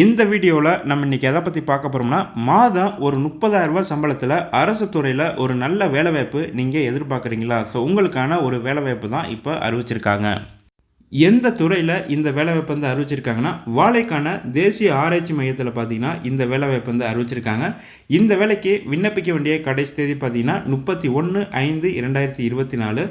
இந்த வீடியோவில் நம்ம இன்றைக்கி எதை பற்றி பார்க்க போகிறோம்னா மாதம் ஒரு முப்பதாயிரரூபா சம்பளத்தில் அரசு துறையில் ஒரு நல்ல வேலைவாய்ப்பு நீங்கள் எதிர்பார்க்குறீங்களா? ஸோ உங்களுக்கான ஒரு வேலைவாய்ப்பு தான் இப்போ அறிவிச்சிருக்காங்க. எந்த துறையில் இந்த வேலைவாய்ப்பு வந்து அறிவிச்சிருக்காங்கன்னா வாழைக்கான தேசிய ஆராய்ச்சி மையத்தில் பார்த்தீங்கன்னா இந்த வேலைவாய்ப்பு வந்து அறிவிச்சிருக்காங்க. இந்த வேலைக்கு விண்ணப்பிக்க வேண்டிய கடைசி தேதி பார்த்தீங்கன்னா முப்பத்தி ஒன்று ஐந்து இரண்டாயிரத்தி இருபத்தி நாலு.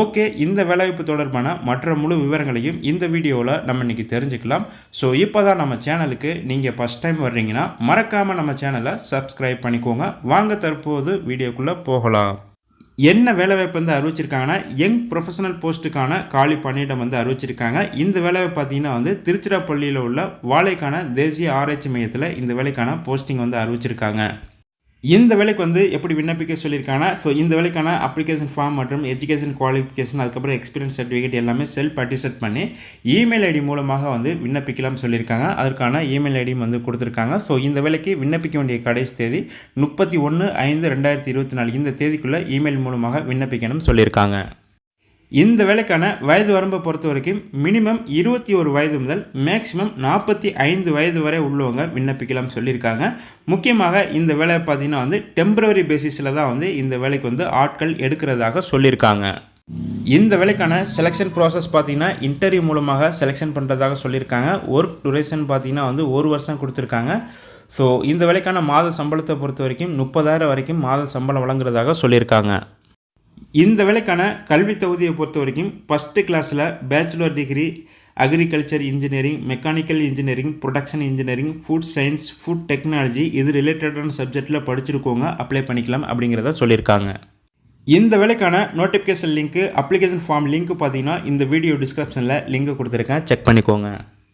ஓகே இந்த வேலைவாய்ப்பு தொடர்பான மற்ற முழு விவரங்களையும் இந்த வீடியோவில் நம்ம இன்றைக்கி தெரிஞ்சுக்கலாம். ஸோ இப்போ தான் நம்ம சேனலுக்கு நீங்கள் ஃபஸ்ட் டைம் வர்றீங்கன்னா மறக்காமல் நம்ம சேனலை சப்ஸ்கிரைப் பண்ணிக்கோங்க. வாங்க தற்போது வீடியோக்குள்ளே போகலாம். என்ன வேலைவாய்ப்பு வந்து அறிவிச்சிருக்காங்கன்னா யங் ப்ரொஃபஷனல் போஸ்ட்டுக்கான காலி பணியிடம் வந்து அறிவிச்சிருக்காங்க. இந்த வேலைவாய்ப்பு பார்த்தீங்கன்னா வந்து திருச்சிராப்பள்ளியில் உள்ள வாழைக்கான தேசிய ஆராய்ச்சி மையத்தில் இந்த வேலைக்கான போஸ்டிங் வந்து அறிவிச்சிருக்காங்க. இந்த வேலைக்கு வந்து எப்படி விண்ணப்பிக்க சொல்லியிருக்காங்கன்னா ஸோ இந்த வேலைக்கான அப்ளிகேஷன் ஃபார்ம் மற்றும் எஜுகேஷன் குவாலிஃபிகேஷன் அதுக்கப்புறம் எக்ஸ்பீரியன்ஸ் சர்டிஃபிகேட் எல்லாமே செல்ஃப் அட்டிசெட் பண்ணி இமெயில் ஐடி மூலமாக வந்து விண்ணப்பிக்கலாம் சொல்லியிருக்காங்க. அதற்கான இமெயில் ஐடியும் வந்து கொடுத்துருக்காங்க. ஸோ இந்த வேலைக்கு விண்ணப்பிக்க வேண்டிய கடைசி தேதி முப்பத்தி ஒன்று ஐந்து ரெண்டாயிரத்தி இருபத்தி நாலு. இந்த தேதிக்குள்ளே இமெயில் மூலமாக விண்ணப்பிக்கணும் சொல்லியிருக்காங்க. இந்த வேலைக்கான வயது வரம்பை பொறுத்த வரைக்கும் மினிமம் இருபத்தி ஒரு வயது முதல் மேக்ஸிமம் நாற்பத்தி ஐந்து வயது வரை உள்ளவங்க விண்ணப்பிக்கலாம் சொல்லியிருக்காங்க. முக்கியமாக இந்த வேலை பார்த்தீங்கன்னா வந்து டெம்பரவரி பேசிஸில் தான் வந்து இந்த வேலைக்கு வந்து ஆட்கள் எடுக்கிறதாக சொல்லியிருக்காங்க. இந்த வேலைக்கான செலெக்ஷன் ப்ராசஸ் பார்த்தீங்கன்னா இன்டர்வியூ மூலமாக செலெக்ஷன் பண்ணுறதாக சொல்லியிருக்காங்க. ஒர்க் டூரேஷன் பார்த்தீங்கன்னா வந்து ஒரு வருஷம் கொடுத்துருக்காங்க. ஸோ இந்த வேலைக்கான மாத சம்பளத்தை பொறுத்த வரைக்கும் முப்பதாயிரம் வரைக்கும் மாத சம்பளம் வழங்குறதாக சொல்லியிருக்காங்க. இந்த வேலைக்கான கல்வி தகுதியை பொறுத்த வரைக்கும் ஃபஸ்ட்டு கிளாஸில் bachelor degree agriculture engineering mechanical engineering production engineering food science food technology இது ரிலேட்டடான சப்ஜெக்டில் படிச்சிருக்கோங்க அப்ளை பண்ணிக்கலாம் அப்படிங்கிறத சொல்லியிருக்காங்க. இந்த வேலைக்கான நோட்டிஃபிகேஷன் லிங்க்கு அப்ளிகேஷன் ஃபார்ம் லிங்க் பார்த்தீங்கன்னா இந்த வீடியோ டிஸ்கிரிப்ஷனில் லிங்க் கொடுத்துருக்கேன். செக் பண்ணிக்கோங்க.